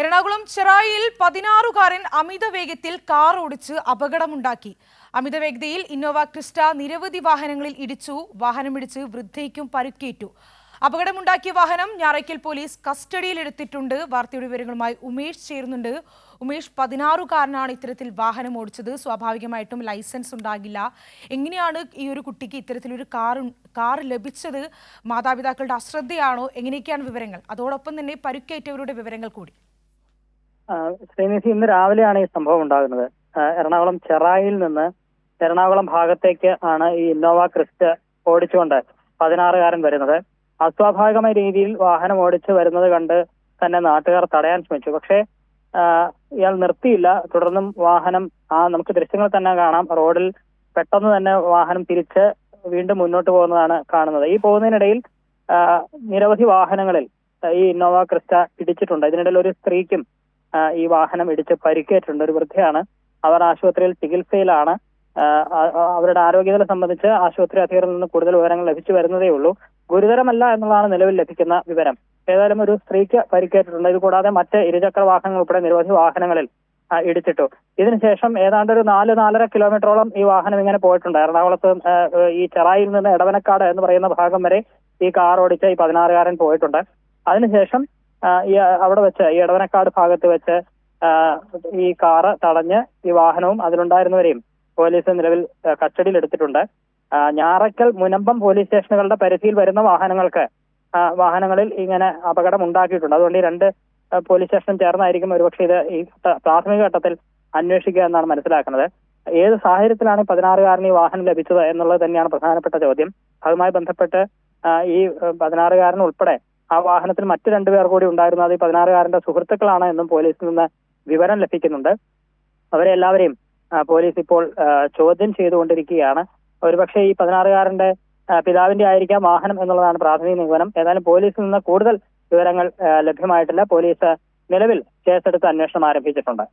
എറണാകുളം ചെറായിയിൽ പതിനാറുകാരൻ അമിത വേഗത്തിൽ കാർ ഓടിച്ച് അപകടമുണ്ടാക്കി. അമിത വേഗതയിൽ ഇന്നോവ ക്രിസ്റ്റ നിരവധി വാഹനങ്ങളിൽ ഇടിച്ചു. വാഹനമിടിച്ച് വൃദ്ധയ്ക്കും പരുക്കേറ്റു. അപകടമുണ്ടാക്കിയ വാഹനം ഞാറയ്ക്കൽ പോലീസ് കസ്റ്റഡിയിലെടുത്തിട്ടുണ്ട് വാർത്തയുടെ വിവരങ്ങളുമായി ഉമേഷ് ചേരുന്നുണ്ട്. ഉമേഷ് പതിനാറുകാരനാണ് ഇത്തരത്തിൽ വാഹനം ഓടിച്ചത്. സ്വാഭാവികമായിട്ടും ലൈസൻസ് ഉണ്ടാകില്ല. എങ്ങനെയാണ് ഈ ഒരു കുട്ടിക്ക് ഇത്തരത്തിലൊരു കാർ കാർ ലഭിച്ചത്? മാതാപിതാക്കളുടെ അശ്രദ്ധയാണോ? എങ്ങനെയൊക്കെയാണ് വിവരങ്ങൾ? അതോടൊപ്പം തന്നെ പരുക്കേറ്റവരുടെ വിവരങ്ങൾ കൂടി. ശ്രീനിധി ഇന്ന് രാവിലെയാണ് ഈ സംഭവം ഉണ്ടാകുന്നത്. എറണാകുളം ചെറായിൽ നിന്ന് എറണാകുളം ഭാഗത്തേക്ക് ആണ് ഈ ഇന്നോവ ക്രിസ്റ്റ് ഓടിച്ചുകൊണ്ട് പതിനാറുകാരൻ വരുന്നത്. അസ്വാഭാവികമായ രീതിയിൽ വാഹനം ഓടിച്ച് വരുന്നത് കണ്ട് തന്നെ നാട്ടുകാർ തടയാൻ ശ്രമിച്ചു. പക്ഷേ ഇയാൾ നിർത്തിയില്ല. തുടർന്നും വാഹനം ആ നമുക്ക് ദൃശ്യങ്ങൾ തന്നെ കാണാം. റോഡിൽ പെട്ടെന്ന് തന്നെ വാഹനം തിരിച്ച് വീണ്ടും മുന്നോട്ട് പോകുന്നതാണ് കാണുന്നത്. ഈ പോകുന്നതിനിടയിൽ നിരവധി വാഹനങ്ങളിൽ ഈ ഇന്നോവ ക്രിസ്റ്റ ഇടിച്ചിട്ടുണ്ട്. ഇതിനിടയിൽ ഒരു സ്ത്രീക്കും ഈ വാഹനം ഇടിച്ച് പരിക്കേറ്റിട്ടുണ്ട്. ഒരു വൃദ്ധയാണ്. അവർ ആശുപത്രിയിൽ ചികിത്സയിലാണ്. അവരുടെ ആരോഗ്യനില സംബന്ധിച്ച് ആശുപത്രി അധികൃതരിൽ നിന്ന് കൂടുതൽ വിവരങ്ങൾ ലഭിച്ചു വരുന്നതേ ഉള്ളൂ. ഗുരുതരമല്ല എന്നുള്ളതാണ് നിലവിൽ ലഭിക്കുന്ന വിവരം. ഏതായാലും ഒരു സ്ത്രീക്ക് പരിക്കേറ്റിട്ടുണ്ട്. ഇത് കൂടാതെ മറ്റ് ഇരുചക്ര വാഹനങ്ങൾ ഉൾപ്പെടെ നിരവധി വാഹനങ്ങളിൽ ഇടിച്ചിട്ടു. ഇതിനുശേഷം ഏതാണ്ട് ഒരു നാല് നാലര കിലോമീറ്ററോളം ഈ വാഹനം ഇങ്ങനെ പോയിട്ടുണ്ട്. എറണാകുളത്ത് ഈ ചെറായിൽ നിന്ന് എടവനക്കാട് എന്ന് പറയുന്ന ഭാഗം വരെ ഈ കാർ ഓടിച്ച ഈ പതിനാറുകാരൻ പോയിട്ടുണ്ട്. അതിനുശേഷം ഈ അവിടെ വെച്ച് ഈ ഇടവനക്കാട് ഭാഗത്ത് വെച്ച് ഈ കാറ് തടഞ്ഞ് ഈ വാഹനവും അതിലുണ്ടായിരുന്നവരെയും പോലീസ് നിലവിൽ കസ്റ്റഡിയിൽ എടുത്തിട്ടുണ്ട്. ഞാറയ്ക്കൽ മുനമ്പം പോലീസ് സ്റ്റേഷനുകളുടെ പരിധിയിൽ വരുന്ന വാഹനങ്ങൾക്ക് വാഹനങ്ങളിൽ ഇങ്ങനെ അപകടം ഉണ്ടാക്കിയിട്ടുണ്ട് അതുകൊണ്ട് ഈ രണ്ട് പോലീസ് സ്റ്റേഷനും ചേർന്നായിരിക്കും ഒരുപക്ഷെ ഇത് ഈ പ്രാഥമിക ഘട്ടത്തിൽ അന്വേഷിക്കുക എന്നാണ് മനസ്സിലാക്കുന്നത്. ഏത് സാഹചര്യത്തിലാണ് പതിനാറുകാരന് ഈ വാഹനം ലഭിച്ചത് എന്നുള്ളത് തന്നെയാണ് പ്രധാനപ്പെട്ട ചോദ്യം. അതുമായി ബന്ധപ്പെട്ട് ഈ പതിനാറുകാരൻ ഉൾപ്പെടെ ആ വാഹനത്തിൽ മറ്റു രണ്ടുപേർ കൂടി ഉണ്ടായിരുന്നു. അത് ഈ പതിനാറുകാരന്റെ സുഹൃത്തുക്കളാണ് എന്നും പോലീസിൽ നിന്ന് വിവരം ലഭിക്കുന്നുണ്ട്. അവരെ എല്ലാവരെയും പോലീസ് ഇപ്പോൾ ചോദ്യം ചെയ്തുകൊണ്ടിരിക്കുകയാണ്. ഒരുപക്ഷെ ഈ പതിനാറുകാരന്റെ പിതാവിന്റെ ആയിരിക്കാം വാഹനം എന്നുള്ളതാണ് പ്രാഥമിക നിഗമനം. ഏതായാലും പോലീസിൽ നിന്ന് കൂടുതൽ വിവരങ്ങൾ ലഭ്യമായിട്ടില്ല. പോലീസ് നിലവിൽ കേസെടുത്ത് അന്വേഷണം ആരംഭിച്ചിട്ടുണ്ട്.